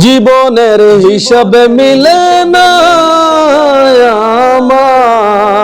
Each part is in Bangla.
জীবনের হিসাবে মিলে না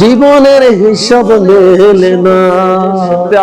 জীবনের হিসাব মেলে না।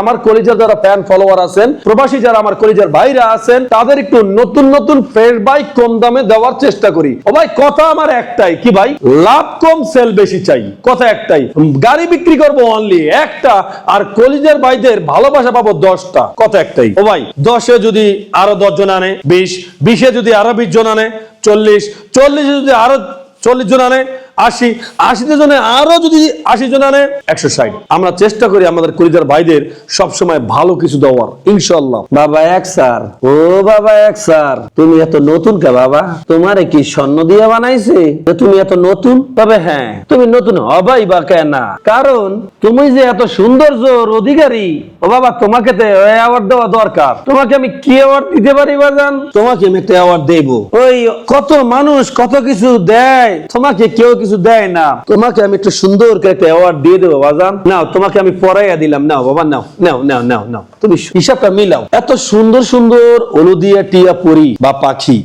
আমার কলিজার যারা ফ্যান ফলোয়ার আছেন, প্রবাসী যারা আমার কলিজার ভাইরা আছেন, তাদের একটু নতুন নতুন ফ্রেশ বাইক কম দামে দেওয়ার চেষ্টা করি। ও ভাই, কথা আমার একটাই, কি ভাই? লাভ কম সেল বেশি চাই। কথা একটাই গাড়ি বিক্রি করব অনলি একটা, আর কলিজার ভাইদের ভালোবাসা পাবো দশটা। কথা একটাই। ও ভাই, দশে যদি আরও দশ জন আনে, বিশ, বিশে যদি আরও বিশ জন আনে, চল্লিশ, চল্লিশে যদি আরও চল্লিশ জন আনে আশি আশিতে জনে আরও যদি আশি জন আনে একশো ষাট। আমরা চেষ্টা করি আমাদের কলিজার ভাইদের সবসময় ভালো কিছু দেওয়ার ইনশাল্লাহ বাবা এক স্যার। ও বাবা এক স্যার। তুমি এত নতুন কে বাবা? তোমারে কি স্বর্ণ দিয়ে বানাইছে? তুমি এত নতুন? তবে হ্যাঁ তুমি নতুন হবাই বা কেন কারণ তুমি যে এত সৌন্দর্যর অধিকারী ও বাবা তোমাকে তো অ্যাওয়ার্ড দেওয়া দরকার। তোমাকে আমি কি অ্যাওয়ার্ড দিতে পারি বাজান? তোমাকে আমি একটা অ্যাওয়ার্ড দেব ওই কত মানুষ কত কিছু দেয় তোমাকে কেউ কিছু দেয় না। তোমাকে আমি একটা সুন্দর করে একটা অ্যাওয়ার্ড দিয়ে দেবো, বাজান। নাও, তোমাকে আমি পড়াইয়া দিলাম। নাও, বাবা, নাও নাও নাও নাও নাও। তুমি হিসাবটা মিলাও। এত সুন্দর সুন্দর অনুদিয়া টিয়া পরি বা পাখি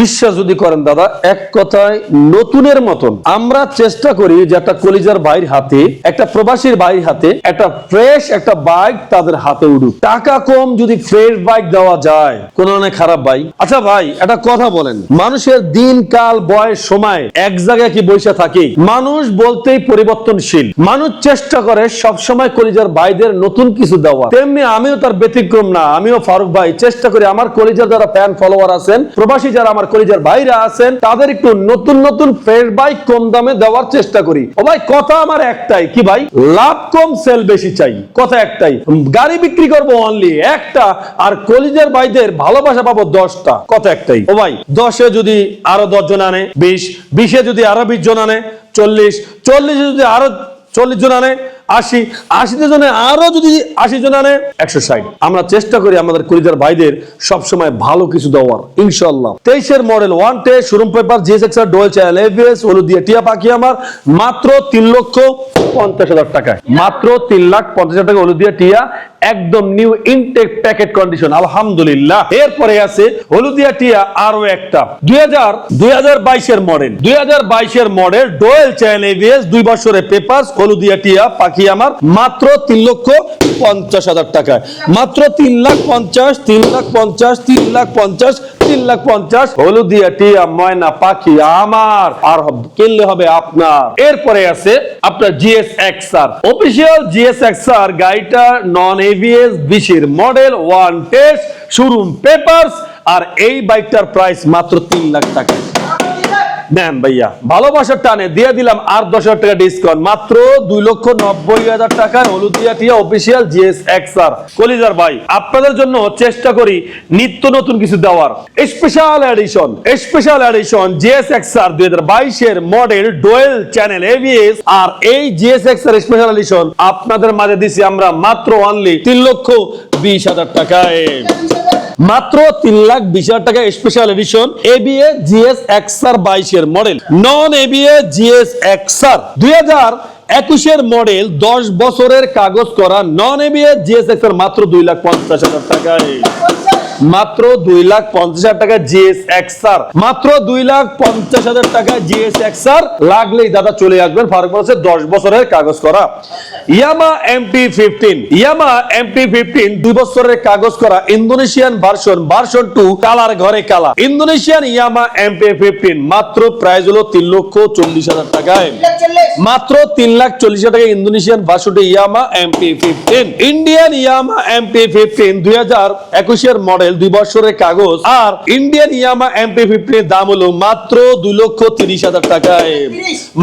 বিশ্বাস যদি করেন, দাদা, এক কথায় নতুনের মতন। আমরা চেষ্টা করি যে একটা কলিজার ভাইয়ের হাতে, একটা প্রবাসীর ভাইয়ের হাতে, একটা ফ্রেশ একটা বাইক তাদের হাতে উঠুক টাকা কম যদি ফ্রেশ বাইক দেওয়া যায়, কোন অনেক খারাপ ভাই। আচ্ছা ভাই, একটা কথা বলেন। মানুষের দিন কাল বয়স, সময় এক জায়গায় কি বৈশা থাকে। মানুষ বলতেই পরিবর্তনশীল। মানুষ চেষ্টা করে সব সময় কলিজার ভাইদের নতুন কিছু দেওয়া। তেমনি আমিও তার ব্যতিক্রম না, আমিও ফারুক ভাই। চেষ্টা করি আমার কলিজার যারা ফ্যান ফলোয়ার আছেন, প্রবাসী যারা আমার কলিজার ভাইরা আছেন, তাদের একটু নতুন নতুন ফ্রেশ বাইক কম দামে দেওয়ার চেষ্টা করি। ও ভাই, কথা আমার একটাই। কি ভাই? লাভ কম সেল বেশি চাই। কথা একটাই। গাড়ি বিক্রি করব অনলি একটা। আর কলিজার ভাইদের ভালোবাসা পাবো দশটা। কথা একটাই। ও ভাই, দশে যদি আরও দশ জন আনে, বিশ। বিশে যদি আরও বিশ জন আনে চল্লিশ, চল্লিশে যদি আরও চল্লিশ জন আনে, আশি, আশিতে জনে আরও যদি আশি জন আনে, একশো ষাট। আমরা চেষ্টা করি আমাদের কলিজার ভাইদের সবসময় ভালো কিছু দেওয়ার ইনশাল্লাহ তেইশের মডেল ওয়ান টে showroom paper GS X dual channel ABS হলুদ দিয়ে, টিয়া পাখি আমার, মাত্র তিন লক্ষ পঞ্চাশ হাজার টাকায়। মাত্র তিন লাখ পঞ্চাশ হাজার টাকা হলুদ দিয়ে টিয়া, একদম নিউ ইনটেক প্যাকেট কন্ডিশন আলহামদুলিল্লাহ। এরপরে আছে হলুদিয়া টিয়া আরও একটা। দুই হাজার মডেল দুই হাজার মডেল ডোয়েল চ্যানেল এভিএস দুই বছরের পেপার হলুদিয়া টিয়া, পাখি আমার, মাত্র তিন লক্ষ পঞ্চাশ হাজার টাকায়। মাত্র তিন লাখ পঞ্চাশ, তিন লাখ পঞ্চাশ, তিন লাখ পঞ্চাশ তিন লাখ পঞ্চাশ। হলুদিয়া, টিয়া, ময়না, পাখি, আমার। আর কিনলে হবে আপনার। এরপরে আছে আপনার GS XR official GS XR গাড়িটা নন এভিএস বিশের model one test showroom papers আর এই বাইকটার প্রাইস মাত্র তিন লাখ টাকা। নেন ভাইয়া। ভালোবাসার টানে দিয়ে দিলাম আর দশ হাজার টাকা ডিসকাউন্ট মাত্র দুই লক্ষ নব্বই হাজার টাকার হলুদিয়া টিয়া অফিসিয়াল জিএস এক্সআর কলিজার ভাই, আপনাদের জন্য চেষ্টা করি নিত্য নতুন কিছু দেওয়ার। Special edition special edition GS XR দুই হাজার বাইশের মডেল ডোয়েল চ্যানেল এভিএস আর এই জিএস এক্সআর স্পেশাল এডিশন আপনাদের মাঝে দিছি আমরা মাত্র অনলি তিন লক্ষ বিশ হাজার টাকায়। মাত্র তিন লাখ বিশ হাজার টাকা special edition ABS GS XR বাইশের model non ABS GS XR দুই হাজার একুশের মডেল দশ বছরের কাগজ করা নন এবিএ জিএস এক্সার মাত্র দুই লাখ পঞ্চাশ হাজার টাকায়। মাত্র দুই লাখ পঞ্চাশ হাজার টাকা জিএস এক্সআর মাত্র দুই লাখ পঞ্চাশ হাজার টাকা জিএস এক্সআর লাগলেই দাদা চলে আসবেন ফারুক বলছে দশ বছরের কাগজ করা। Yamaha MT fifteen Yamaha MT fifteen দুই বছরের কাগজ করা Indonesian version version two colour ঘরে কালা ইন্দোনেশিয়ান ইয়ামা এমটি ফিফটিন মাত্র প্রাইস হলো তিন লক্ষ চল্লিশ হাজার টাকায়। মাত্র তিন লাখ চল্লিশ হাজার টাকা Indonesian ভার্সনটি Yamaha MT fifteen Indian Yamaha MT fifteen দুই হাজার একুশের মডেল মডেল দুই বছরের কাগজ আর ইন্ডিয়ান ইয়ামা এমপি ফিফটির দাম হলো মাত্র দুই লক্ষ তিরিশ হাজার টাকায়।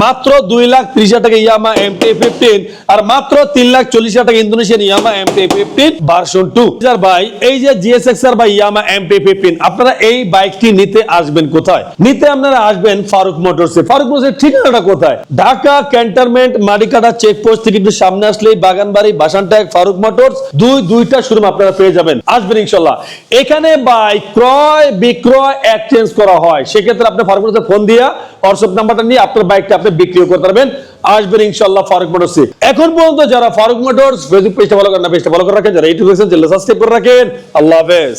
মাত্র দুই লাখ ত্রিশ হাজার টাকা ইয়ামা এমপি ফিফটিন আর মাত্র তিন লাখ চল্লিশ হাজার টাকা Indonesian Yamaha MP fifteen version two ভাই এই যে জিএসএক্স আর বা ইয়ামা এমপি ফিফটিন আপনারা এই বাইকটি নিতে আসবেন কোথায়? নিতে আপনারা আসবেন ফারুক মোটরসে ফারুক মোটরসের ঠিকানাটা কোথায়? ঢাকা ক্যান্টনমেন্ট মাডিকাটা চেকপোস্ট থেকে একটু সামনে আসলেই বাগানবাড়ি বাসানটাক ফারুক মোটরস। দুই দুইটা শোরুম আপনারা পেয়ে যাবেন। আসবেন ইনশাল্লাহ। এখানে বাই ক্রয়, বিক্রয় এক্সচেঞ্জ করা হয়। সেক্ষেত্রে আপনি ফারুক ফোন দিয়া হোয়াটসঅ্যাপ নাম্বারটা নিয়ে আপনার বাইকটা আপনি বিক্রিও করতে পারবেন। আসবেন ইনশাল্লাহ ফারুক মোটরসে। এখন পর্যন্ত যারা ফারুক মোটরস ফেসবুক পেজটা ভালো করেন না পেজটা ফলো করে রাখেন। যারা ইউটিউব চ্যানেল সাবস্ক্রাইব করে রাখেন। আল্লাহ হাফেজ।